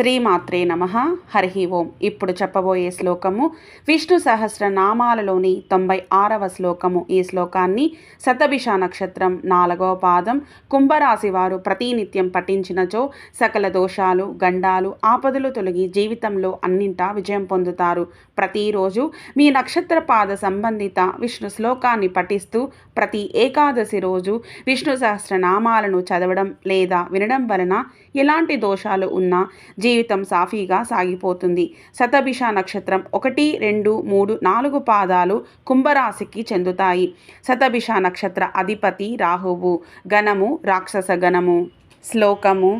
శ్రీమాత్రే నమ. హరి ఓం. ఇప్పుడు చెప్పబోయే శ్లోకము విష్ణు సహస్ర నామాలలోని తొంభై ఆరవ శ్లోకము. ఈ శ్లోకాన్ని శతభిష నక్షత్రం నాలుగవ పాదం కుంభరాశి వారు ప్రతినిత్యం పఠించినచో సకల దోషాలు గండాలు ఆపదలు తొలగి జీవితంలో అన్నింటా విజయం పొందుతారు. ప్రతిరోజు మీ నక్షత్ర పాద సంబంధిత విష్ణు శ్లోకాన్ని పఠిస్తూ ప్రతి ఏకాదశి రోజు విష్ణు సహస్ర నామాలను చదవడం లేదా వినడం వలన ఎలాంటి దోషాలు ఉన్నా జీవితం సాఫీగా సాగిపోతుంది. శతభిష నక్షత్రం ఒకటి రెండు మూడు నాలుగు పాదాలు కుంభరాశికి చెందుతాయి. శతభిష నక్షత్ర అధిపతి రాహువు. గణము రాక్షస గణము శ్లోకము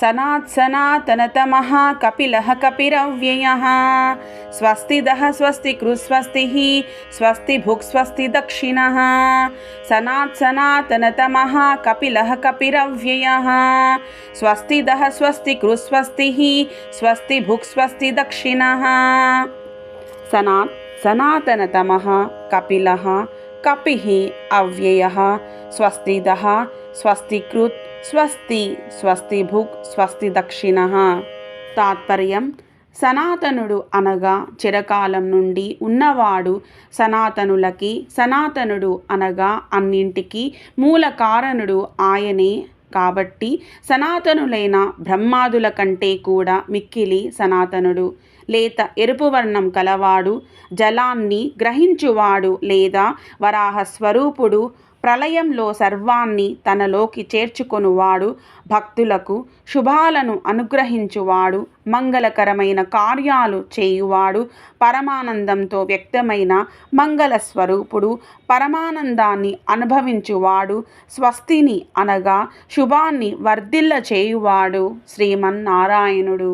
सनात् सनातनतमः कपिलः कपिरव्ययः। स्वस्तिदः स्वस्ति भुक् स्वस्ति दक्षिणः सनात् सनातनतमः कपिलः कपिरव्ययः। स्वस्तिदः स्वस्ति भुक् स्वस्ति दक्षिणः सनात् सनातनतमः कपिलः कपिः अव्ययः। स्वस्तिदः స్వస్తికృత్ స్వస్తి స్వస్తి భుక్ స్వస్తి దక్షిణ తాత్పర్యం సనాతనుడు అనగా చిరకాలం నుండి ఉన్నవాడు సనాతనులకి సనాతనుడు అనగా అన్నింటికి మూల కారణుడు ఆయనే కాబట్టి సనాతనులైన బ్రహ్మాదుల కంటే కూడా మిక్కిలి సనాతనుడు. లేత ఎరుపు వర్ణం కలవాడు జలాన్ని గ్రహించువాడు లేదా వరాహ స్వరూపుడు ప్రళయంలో సర్వాన్ని తనలోకి చేర్చుకొనువాడు భక్తులకు శుభాలను అనుగ్రహించువాడు మంగళకరమైన కార్యాలు చేయువాడు పరమానందంతో వ్యక్తమైన మంగళ స్వరూపుడు పరమానందాన్ని అనుభవించువాడు స్వస్తిని అనగా శుభాన్ని వర్ధిల్ల చేయువాడు శ్రీమన్నారాయణుడు.